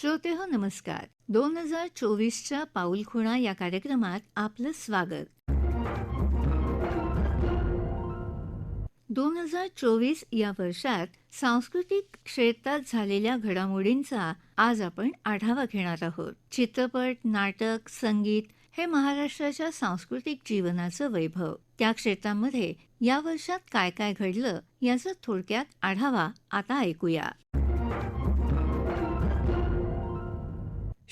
श्रोते हो नमस्कार. दोन हजार चोवीसच्या पाऊलखुणा या कार्यक्रमात आपलं स्वागत. दोन हजार चोवीस या वर्षात सांस्कृतिक क्षेत्रात झालेल्या घडामोडींचा आज आपण आढावा घेणार आहोत. चित्रपट नाटक संगीत हे महाराष्ट्राच्या सांस्कृतिक जीवनाचं वैभव. त्या क्षेत्रामध्ये या वर्षात काय काय घडलं याचा थोडक्यात आढावा आता ऐकूया.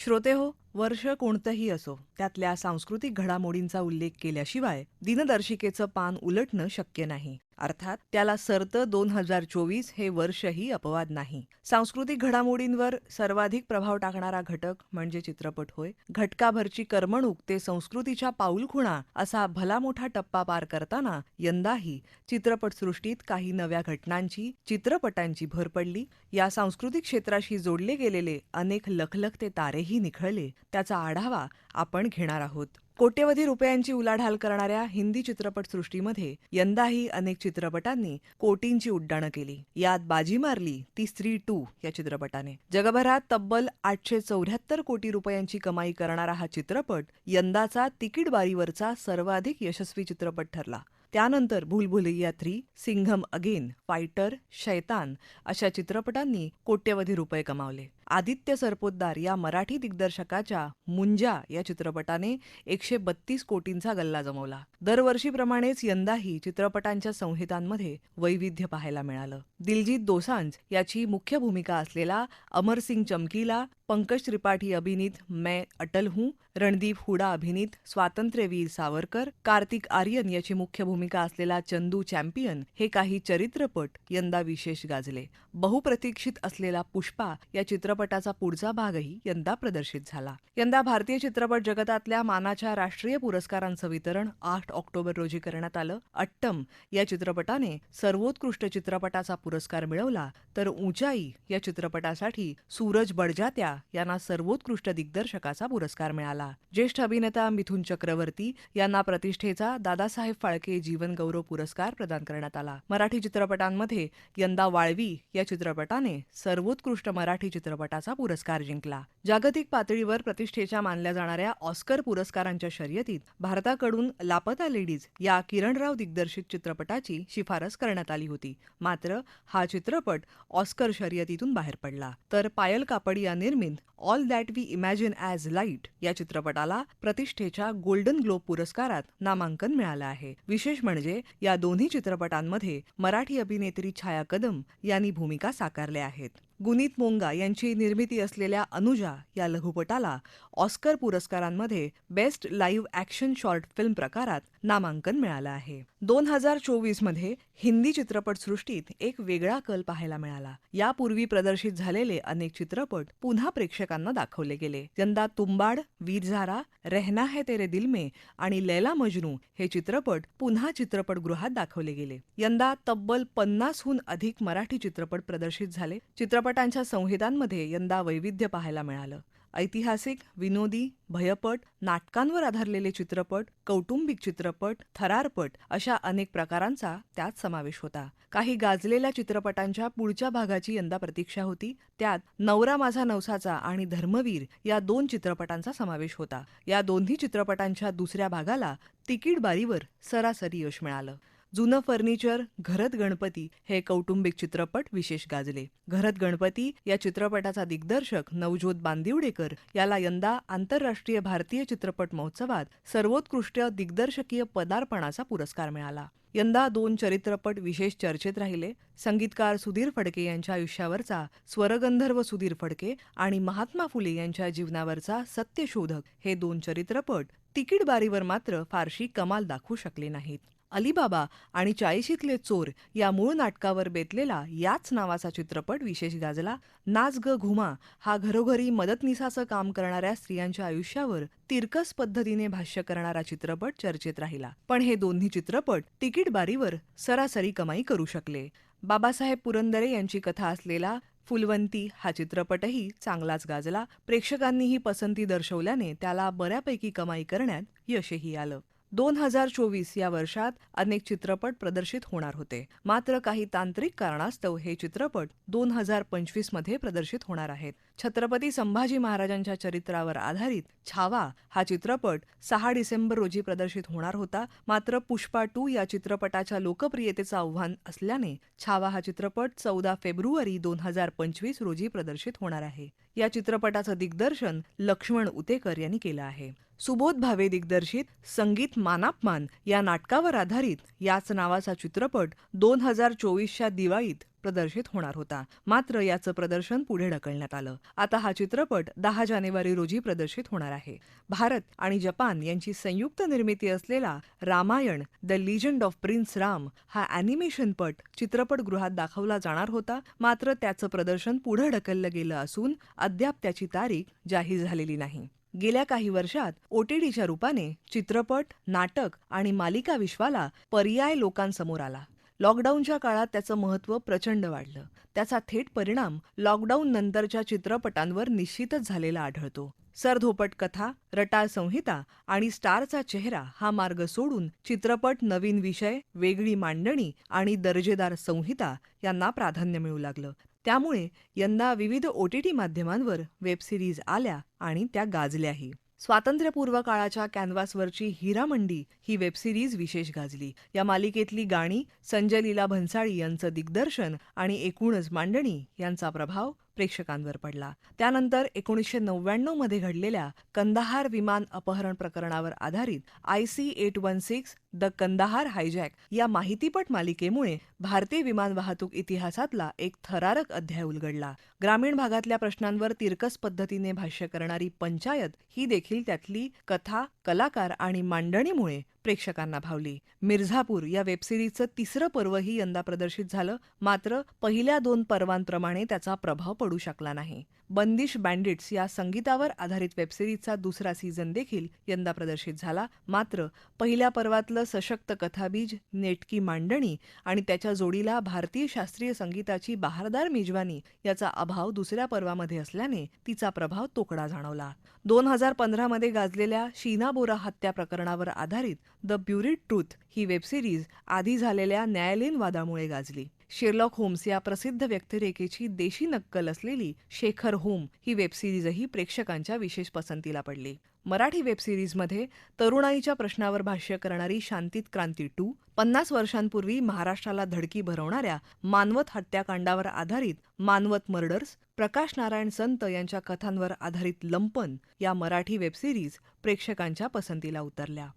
श्रोते हो वर्ष कोणतंही असो त्यातल्या सांस्कृतिक घडामोडींचा उल्लेख केल्याशिवाय दिनदर्शिकेचं पान उलटणं शक्य नाही. अर्थात त्याला सरतं दोन हजार चोवीस हे वर्षही अपवाद नाही. सांस्कृतिक घडामोडींवर सर्वाधिक प्रभाव टाकणारा घटक म्हणजे चित्रपट होय. घटकाभरची करमणूक ते संस्कृतीच्या पाऊलखुणा असा भला मोठा टप्पा पार करताना यंदाही चित्रपटसृष्टीत काही नव्या घटनांची चित्रपटांची भर पडली. या सांस्कृतिक क्षेत्राशी जोडले गेलेले अनेक लखलखते तारेही निखळले. त्याचा आढावा आपण घेणार आहोत. कोट्यवधी रुपयांची उलाढाल करणाऱ्या हिंदी चित्रपटसृष्टीमध्ये यंदाही अनेक चित्रपटांनी कोटींची उड्डाणं केली. यात बाजी मारली ती स्त्री टू या चित्रपटाने. जगभरात तब्बल आठशे चौऱ्याहत्तर कोटी रुपयांची कमाई करणारा हा चित्रपट यंदाचा तिकीट बारीवरचा सर्वाधिक यशस्वी चित्रपट ठरला. त्यानंतर Bhool Bhulaiyaa three Singham again fighter Shaitaan अशा चित्रपटांनी कोट्यवधी रुपये कमावले. आदित्य सरपोतदार या मराठी दिग्दर्शकाच्या मुंजा या चित्रपटाने एकशे बत्तीस कोटींचा गल्ला जमवला. दरवर्षीप्रमाणेच यंदाही चित्रपटांच्या संहितांमध्ये वैविध्य पाहायला मिळालं. दिलजीत दोसांज याची मुख्य भूमिका असलेला अमरसिंग चमकीला पंकज त्रिपाठी अभिनीत मैं अटल हूं रणदीप हुडा अभिनीत स्वातंत्र्यवीर सावरकर कार्तिक आर्यन याची मुख्य भूमिका असलेला चंदू चॅम्पियन हे काही चरित्रपट यंदा विशेष गाजले. बहुप्रतीक्षित असलेला पुष्पा या चित्रपटाचा पुढचा भागही यंदा प्रदर्शित झाला. यंदा भारतीय चित्रपट जगतातल्या मानाच्या राष्ट्रीय पुरस्कारांचं वितरण आठ ऑक्टोबर रोजी करण्यात आलं. अट्टम या चित्रपटाने सर्वोत्कृष्ट चित्रपटाचा पुरस्कार मिळवला तर ऊंचाई या चित्रपटासाठी सूरज बडजात्या यांना सर्वोत्कृष्ट दिग्दर्शकाचा पुरस्कार मिळाला. ज्येष्ठ अभिनेता मिथुन चक्रवर्ती यांना प्रतिष्ठेचा दादासाहेब फाळके जीवन गौरव पुरस्कार प्रदान करण्यात आला. मराठी चित्रपटांमध्ये यंदा वाळवी या चित्रपटाने सर्वोत्कृष्ट मराठी चित्रपट चित्रपटाचा पुरस्कार जिंकला. जागतिक पातळीवर प्रतिष्ठेच्या मानल्या जाणाऱ्या ऑस्कर पुरस्कारांच्या शर्यतीत भारताकडून लापता लेडीज या किरणराव दिग्दर्शित चित्रपटाची शिफारस करण्यात आली होती. मात्र हा चित्रपट ऑस्कर शर्यतीतून बाहेर पडला. तर पायल कापड या निर्मित all that we imagine as light या चित्रपटाला प्रतिष्ठेच्या गोल्डन ग्लोब पुरस्कारात नामांकन मिळालं आहे. विशेष म्हणजे या दोन्ही चित्रपटांमध्ये मराठी अभिनेत्री छाया कदम यांनी भूमिका साकारल्या आहेत. गुनीत मोंगा यांची निर्मिती असलेल्या अनुजा या लघुपटाला ऑस्कर पुरस्कारांमध्ये best live action short film प्रकारात नामांकन मिळालं आहे. दोन हजार चोवीसमध्ये हिंदी चित्रपटसृष्टीत एक वेगळा कल पाहायला मिळाला. यापूर्वी प्रदर्शित झालेले अनेक चित्रपट पुन्हा प्रेक्षकांना दाखवले गेले. यंदा तुंबाड वीरझारा रहना है तेरे दिल में आणि लैला मजनू हे चित्रपट पुन्हा चित्रपटगृहात दाखवले गेले. यंदा तब्बल पन्नासहून अधिक मराठी चित्रपट प्रदर्शित झाले. चित्रपटांच्या संहितांमध्ये यंदा वैविध्य पाहायला मिळालं. ऐतिहासिक विनोदी भयपट नाटकांवर आधारलेले चित्रपट कौटुंबिक चित्रपट थरारपट अशा अनेक प्रकारांचा त्यात समावेश होता. काही गाजलेल्या चित्रपटांच्या पुढच्या भागाची यंदा प्रतीक्षा होती. त्यात नवरा माझा नवसाचा आणि धर्मवीर या दोन चित्रपटांचा समावेश होता. या दोन्ही चित्रपटांच्या दुसऱ्या भागाला तिकीट बारीवर सरासरी यश मिळालं. जुनं फर्निचर घरत गणपती हे कौटुंबिक चित्रपट विशेष गाजले. घरत गणपती या चित्रपटाचा दिग्दर्शक नवज्योत बांदिवडेकर याला यंदा आंतरराष्ट्रीय भारतीय चित्रपट महोत्सवात सर्वोत्कृष्ट दिग्दर्शकीय पदार्पणाचा पुरस्कार मिळाला. यंदा दोन चरित्रपट विशेष चर्चेत राहिले. संगीतकार सुधीर फडके यांच्या आयुष्यावरचा स्वरगंधर्व सुधीर फडके आणि महात्मा फुले यांच्या जीवनावरचा सत्यशोधक हे दोन चरित्रपट तिकीट बारीवर मात्र फारशी कमाल दाखवू शकले नाहीत. अलीबाबा आणि चाळीशीतले चोर या मूळ नाटकावर बेतलेला याच नावाचा चित्रपट विशेष गाजला. नाच ग घुमा हा घरोघरी मदतनिसाचं काम करणाऱ्या स्त्रियांच्या आयुष्यावर तिरकस पद्धतीने भाष्य करणारा चित्रपट चर्चेत राहिला. पण हे दोन्ही चित्रपट तिकीट बारीवर सरासरी कमाई करू शकले. बाबासाहेब पुरंदरे यांची कथा असलेला फुलवंती हा चित्रपटही चांगलाच गाजला. प्रेक्षकांनीही पसंती दर्शवल्याने त्याला बऱ्यापैकी कमाई करण्यात यशही आलं. दोन हजार चोवीस या वर्षात अनेक चित्रपट प्रदर्शित होणार होते. मात्र काही तांत्रिक कारणास्तव हे चित्रपट दोन हजार पंचवीसमध्ये प्रदर्शित होणार आहेत. छत्रपती संभाजी महाराजांच्या चरित्रावर आधारित छावा हा चित्रपट सहा डिसेंबर रोजी प्रदर्शित होणार होता. मात्र पुष्पा टू या चित्रपटाच्या लोकप्रियतेचं आव्हान असल्याने छावा हा चित्रपट चौदा फेब्रुवारी दोन हजार पंचवीस रोजी प्रदर्शित होणार आहे. या चित्रपटाचं दिग्दर्शन लक्ष्मण उतेकर यांनी केलं आहे. सुबोध भावे दिग्दर्शित संगीत मानापमान या नाटकावर आधारित याच नावाचा चित्रपट दोन हजार चोवीसच्या दिवाळीत प्रदर्शित होणार होता. मात्र याचं प्रदर्शन पुढे ढकलण्यात आलं. आता हा चित्रपट दहा जानेवारी रोजी प्रदर्शित होणार आहे. भारत आणि जपान यांची संयुक्त निर्मिती असलेला Ramayana the legend of prince Ram हा अॅनिमेशनपट चित्रपटगृहात दाखवला जाणार होता. मात्र त्याचं प्रदर्शन पुढे ढकललं गेलं असून अद्याप त्याची तारीख जाहीर झालेली नाही. गेल्या काही वर्षात ओटीटीच्या रूपाने चित्रपट नाटक आणि मालिका विश्वाला पर्याय लोकांसमोर आला. लॉकडाऊनच्या काळात त्याचं महत्त्व प्रचंड वाढलं. त्याचा थेट परिणाम लॉकडाऊन नंतरच्या चित्रपटांवर निश्चितच झालेला आढळतो. सरधोपट कथा रटाळ संहिता आणि स्टारचा चेहरा हा मार्ग सोडून चित्रपट नवीन विषय वेगळी मांडणी आणि दर्जेदार संहिता यांना प्राधान्य मिळू लागलं. त्यामुळे यंदा विविध ओटीटी माध्यमांवर वेबसिरीज आल्या आणि त्या गाजल्याही. स्वातंत्र्यपूर्व काळाच्या कॅनव्हासवरची हिरामंडी ही वेबसिरीज विशेष गाजली. या मालिकेतली गाणी संजय लीला भन्साळी यांचं दिग्दर्शन आणि एकूणच मांडणी यांचा प्रभाव प्रेक्षकांवर पडला. त्यानंतर एकोणीसशे नव्याण्णवमध्ये घडलेल्या कंदाहार विमान अपहरण प्रकरणावर आधारित I C eight one six the Kandahar hijack या माहितीपट मालिकेमुळे भारतीय विमान वाहतूक इतिहासातला एक थरारक अध्याय उलगडला. ग्रामीण भागातल्या प्रश्नांवर तिरकस पद्धतीने भाष्य करणारी पंचायत ही देखील त्यातली कथा कलाकार आणि मांडणीमुळे प्रेक्षकांना भावली. मिर्झापूर या वेबसिरीजचं तिसरं पर्वही यंदा प्रदर्शित झालं मात्र पहिल्या दोन पर्वांप्रमाणे त्याचा प्रभाव पडू शकला नाही. बंदिश बँडिट्स या संगीतावर आधारित वेबसिरीजचा दुसरा सीझन देखील यंदा प्रदर्शित झाला मात्र पहिल्या पर्वातलं सशक्त कथाबीज नेटकी मांडणी आणि त्याच्या जोडीला भारतीय शास्त्रीय संगीताची बहारदार मेजवानी याचा अभाव दुसऱ्या पर्वामध्ये असल्याने तिचा प्रभाव तोकडा जाणवला. दोन हजार पंधरामध्ये गाजलेल्या शीना बोरा हत्या प्रकरणावर आधारित द ब्युरिड ट्रूथ ही वेबसिरीज आधी झालेल्या न्यायालयीन वादामुळे गाजली. शेरलॉक होम्स या प्रसिद्ध व्यक्तिरेखेची देशी नक्कल असलेली शेखर होम ही वेबसिरीजही प्रेक्षकांच्या विशेष पसंतीला पडली. मराठी वेबसिरीजमध्ये तरुणाईच्या प्रश्नावर भाष्य करणारी शांतीत क्रांती टू पन्नास वर्षांपूर्वी महाराष्ट्राला धडकी भरवणाऱ्या मानवत हत्याकांडावर आधारित मानवत मर्डर्स प्रकाश नारायण संत यांच्या कथांवर आधारित लंपन या मराठी वेबसिरीज प्रेक्षकांच्या पसंतीला उतरल्या.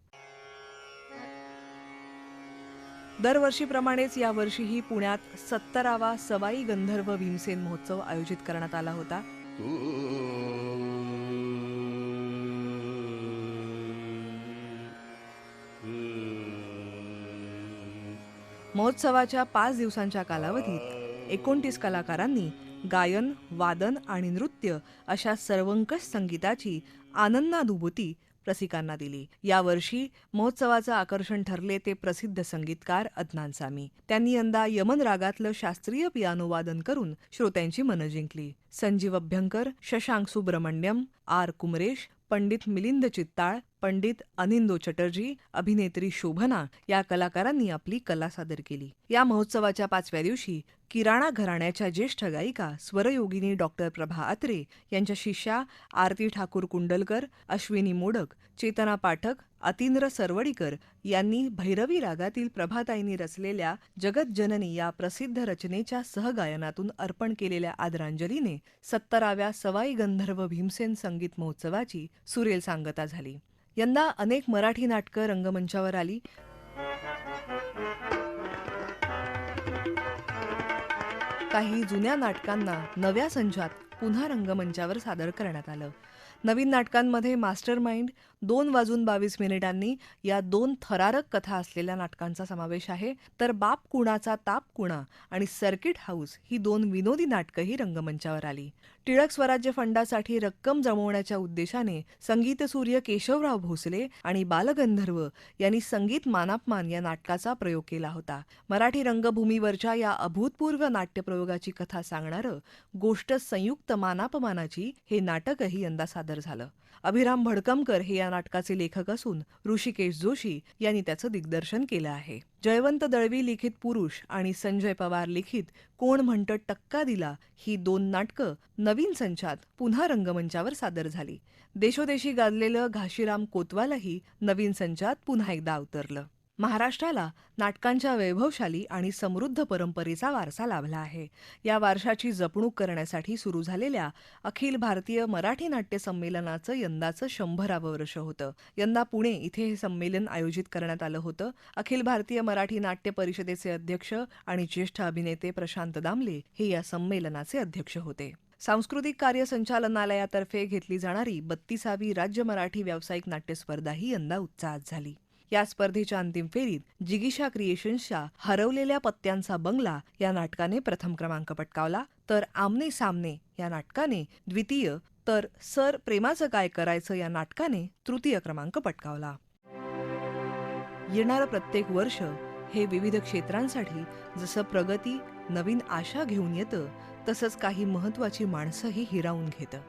दरवर्षीप्रमाणेच यावर्षीही पुण्यात सत्तरावा सवाई गंधर्व भीमसेन महोत्सव आयोजित करण्यात आला होता. महोत्सवाच्या पाच दिवसांच्या कालावधीत एकोणतीस कलाकारांनी गायन वादन आणि नृत्य अशा सर्वंकष संगीताची आनंदानुभूती रसिकांना दिली. यावर्षी महोत्सवाचं आकर्षण ठरले ते प्रसिद्ध संगीतकार अदनान सामी. त्यांनी यंदा यमन रागातलं शास्त्रीय पियानो वादन करून श्रोत्यांची मनं जिंकली. संजीव अभ्यंकर शशांक सुब्रमण्यम आर कुमरेश पंडित मिलिंद चित्ताळ पंडित अनिंदो चटर्जी अभिनेत्री शोभना या कलाकारांनी आपली कला सादर केली. या महोत्सवाच्या पाचव्या दिवशी किराणा घराण्याच्या ज्येष्ठ गायिका स्वरयोगिनी डॉक्टर प्रभा अत्रे यांच्या शिष्या आरती ठाकूर कुंडलकर अश्विनी मोडक चेतना पाठक अतिंद्र सरवडीकर यांनी भैरवी रागातील प्रभाताईंनी रचलेल्या जगतजननी या प्रसिद्ध रचनेच्या सहगायनातून अर्पण केलेल्या आदरांजलीने सत्तराव्या सवाई गंधर्व भीमसेन संगीत महोत्सवाची सुरेल सांगता झाली. यंदा अनेक मराठी नाटकं रंगमंचावर आली. काही जुन्या नाटकांना नव्या संचात पुन्हा रंगमंचावर सादर करण्यात आलं. नवीन नाटकांमध्ये मास्टर माइंड दोन वाजून बावीस मिनिटांनी या दोन थरारक कथा असलेल्या नाटकांचा समावेश आहे. तर बाप कुणाचा ताप कुणा आणि सर्किट हाऊस ही दोन विनोदी नाटकंही रंगमंचावर आली. टिळक स्वराज्य फंडासाठी रक्कम जमवण्याच्या उद्देशाने संगीतसूर्य केशवराव भोसले आणि बालगंधर्व यांनी संगीत मानापमान या नाटकाचा प्रयोग केला होता. मराठी रंगभूमीवरच्या या अभूतपूर्व नाट्यप्रयोगाची कथा सांगणारं गोष्ट संयुक्त मानापमानाची हे नाटकही यंदा सादर झालं. अभिराम भडकमकर हे या नाटकाचे लेखक असून ऋषिकेश जोशी यांनी त्याचं दिग्दर्शन केलं आहे. जयवंत दळवी लिखित पुरुष आणि संजय पवार लिखित कोण म्हणतं टक्का दिला ही दोन नाटकं नवीन संचात पुन्हा रंगमंचावर सादर झाली. देशोदेशी गाजलेलं घाशीराम कोतवालही नवीन संचात पुन्हा एकदा अवतरलं. महाराष्ट्राला नाटकांच्या वैभवशाली आणि समृद्ध परंपरेचा वारसा लाभला आहे. या वारशाची जपणूक करण्यासाठी सुरू झालेल्या अखिल भारतीय मराठी नाट्य संमेलनाचं यंदाचं शंभरावं वर्ष होतं. यंदा पुणे इथे हे संमेलन आयोजित करण्यात आलं होतं. अखिल भारतीय मराठी नाट्य परिषदेचे अध्यक्ष आणि ज्येष्ठ अभिनेते प्रशांत दामले हे या संमेलनाचे अध्यक्ष होते. सांस्कृतिक कार्य संचालनालयातर्फे घेतली जाणारी बत्तीसावी राज्य मराठी व्यावसायिक नाट्य स्पर्धाही यंदा उत्साहात झाली. या स्पर्धेच्या अंतिम फेरीत जिगिशा क्रिएशन्सच्या हरवलेल्या पत्त्यांचा बंगला या नाटकाने प्रथम क्रमांक पटकावला. तर आमने सामने या नाटकाने द्वितीय तर सर प्रेमाचं काय करायचं या नाटकाने तृतीय क्रमांक पटकावला. येणारं प्रत्येक वर्ष हे विविध क्षेत्रांसाठी जसं प्रगती नवीन आशा घेऊन येतं तसंच काही महत्वाची माणसंही हिरावून घेतं.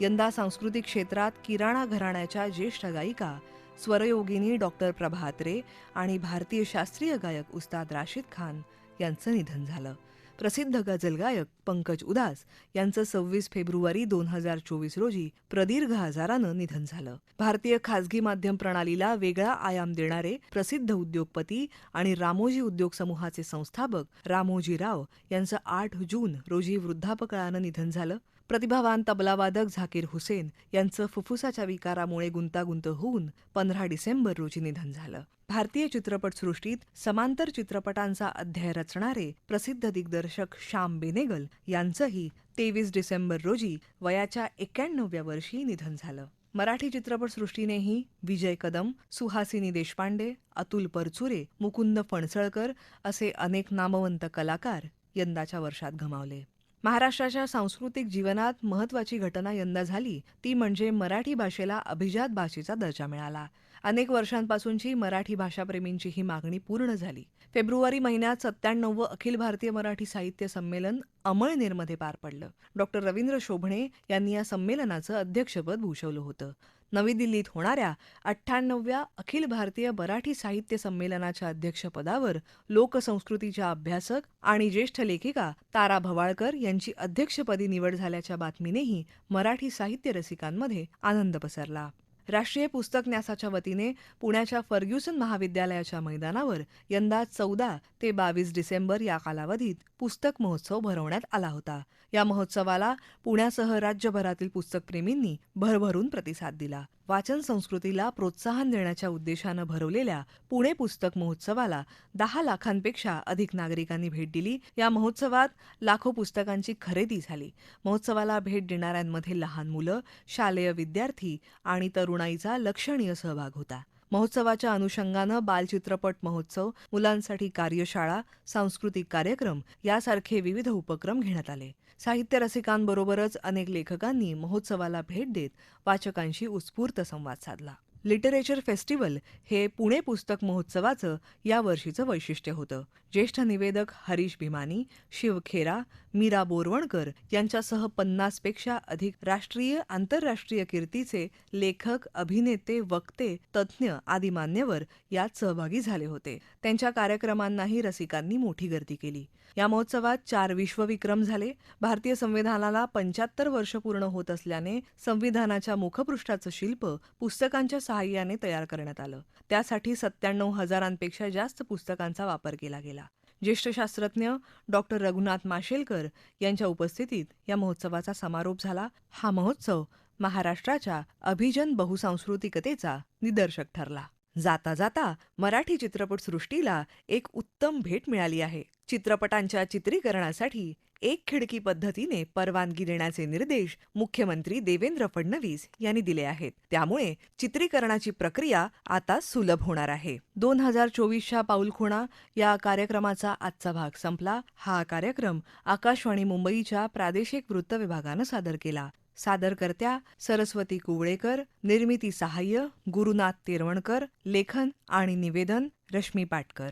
यंदा सांस्कृतिक क्षेत्रात किराणा घराण्याच्या ज्येष्ठ गायिका स्वरयोगिनी डॉक्टर प्रभात्रे आणि भारतीय शास्त्रीय गायक उस्ताद राशिद खान यांचं निधन झालं. प्रसिद्ध गझल गायक पंकज उदास यांचं सव्वीस फेब्रुवारी दोन हजार चोवीस रोजी प्रदीर्घ आजारानं निधन झालं. भारतीय खासगी माध्यम प्रणालीला वेगळा आयाम देणारे प्रसिद्ध उद्योगपती आणि रामोजी उद्योग समूहाचे संस्थापक रामोजी राव यांचं आठ जून रोजी वृद्धापकाळानं निधन झालं. प्रतिभावान तबलावादक झाकीर हुसेन यांचं फुफ्फुसाच्या विकारामुळे गुंतागुंत होऊन पंधरा डिसेंबर रोजी निधन झालं. भारतीय चित्रपटसृष्टीत समांतर चित्रपटांचा अध्याय रचणारे प्रसिद्ध दिग्दर्शक श्याम बेनेगल यांचंही तेवीस डिसेंबर रोजी वयाच्या एक्क्याण्णव्या वर्षी निधन झालं. मराठी चित्रपटसृष्टीनेही विजय कदम सुहासिनी देशपांडे अतुल परचुरे मुकुंद फणसळकर असे अनेक नामवंत कलाकार यंदाच्या वर्षात गमावले. महाराष्ट्राच्या सांस्कृतिक जीवनात महत्वाची घटना यंदा झाली ती म्हणजे मराठी भाषेला अभिजात भाषेचा दर्जा मिळाला. अनेक वर्षांपासूनची मराठी भाषाप्रेमींची ही मागणी पूर्ण झाली. फेब्रुवारी महिन्यात सत्त्याण्णववं अखिल भारतीय मराठी साहित्य संमेलन अमळनेरमध्ये पार पडलं. डॉक्टर रवींद्र शोभणे यांनी या संमेलनाचं अध्यक्षपद भूषवलं होतं. नवी दिल्लीत होणाऱ्या अठ्ठ्याण्णव्या अखिल भारतीय मराठी साहित्य संमेलनाच्या अध्यक्षपदावर लोकसंस्कृतीच्या अभ्यासक आणि ज्येष्ठ लेखिका तारा भवाळकर यांची अध्यक्षपदी निवड झाल्याच्या बातमीनेही मराठी साहित्य रसिकांमध्ये आनंद पसरला. राष्ट्रीय पुस्तक न्यासाच्या वतीने पुण्याच्या फर्ग्युसन महाविद्यालयाच्या मैदानावर यंदा चौदा ते बावीस डिसेंबर या कालावधीत पुस्तक महोत्सव भरवण्यात आला होता. या महोत्सवाला पुण्यासह राज्यभरातील पुस्तकप्रेमींनी भरभरून प्रतिसाद दिला. वाचन संस्कृतीला प्रोत्साहन देण्याच्या उद्देशानं भरवलेल्या पुणे पुस्तक महोत्सवाला दहा लाखांपेक्षा अधिक नागरिकांनी भेट दिली. या महोत्सवात लाखो पुस्तकांची खरेदी झाली. महोत्सवाला भेट देणाऱ्यांमध्ये लहान मुलं शालेय विद्यार्थी आणि तरुणाईचा लक्षणीय सहभाग होता. महोत्सवाच्या अनुषंगानं बालचित्रपट महोत्सव मुलांसाठी कार्यशाळा सांस्कृतिक कार्यक्रम यासारखे विविध उपक्रम घेण्यात आले. साहित्य रसिकांबरोबरच अनेक लेखकांनी महोत्सवाला भेट देत वाचकांशी उत्स्फूर्त संवाद साधला. लिटरेचर फेस्टिवल हे पुणे पुस्तक महोत्सवाचं या वर्षीचं वैशिष्ट्य होतं. ज्येष्ठ निवेदक हरीश भिमानी शिव खेरा मीरा बोरवणकर यांच्यासह पन्नासपेक्षा अधिक राष्ट्रीय आंतरराष्ट्रीय कीर्तीचे लेखक अभिनेते वक्ते तज्ज्ञ आदी मान्यवर यात सहभागी झाले होते. त्यांच्या कार्यक्रमांनाही रसिकांनी मोठी गर्दी केली. या महोत्सवात चार विश्वविक्रम झाले. भारतीय संविधानाला पंच्याहत्तर वर्ष पूर्ण होत असल्याने संविधानाच्या मुखपृष्ठाचं शिल्प पुस्तकांच्या सहाय्याने तयार करण्यात आलं. त्यासाठी सत्त्याण्णव हजारांपेक्षा जास्त पुस्तकांचा वापर केला गेला. ज्येष्ठ शास्त्रज्ञ डॉक्टर रघुनाथ माशेलकर यांच्या उपस्थितीत या महोत्सवाचा समारोप झाला. हा महोत्सव महाराष्ट्राच्या अभिजन बहुसांस्कृतिकतेचा निदर्शक ठरला. जाता जाता मराठी चित्रपटसृष्टीला एक उत्तम भेट मिळाली आहे. चित्रपटांच्या चित्रीकरणासाठी एक खिडकी पद्धतीने परवानगी देण्याचे निर्देश मुख्यमंत्री देवेंद्र फडणवीस यांनी दिले आहेत. त्यामुळे चित्रीकरणाची प्रक्रिया आता सुलभ होणार आहे. दोन हजार चोवीसच्या पाऊलखुणा या कार्यक्रमाचा आजचा भाग संपला. हा कार्यक्रम आकाशवाणी मुंबईच्या प्रादेशिक वृत्त विभागानं सादर केला. सादरकर्त्या सरस्वती कुवळेकर निर्मिती सहाय्य गुरुनाथ तेरवणकर लेखन आणि निवेदन रश्मी पाटकर.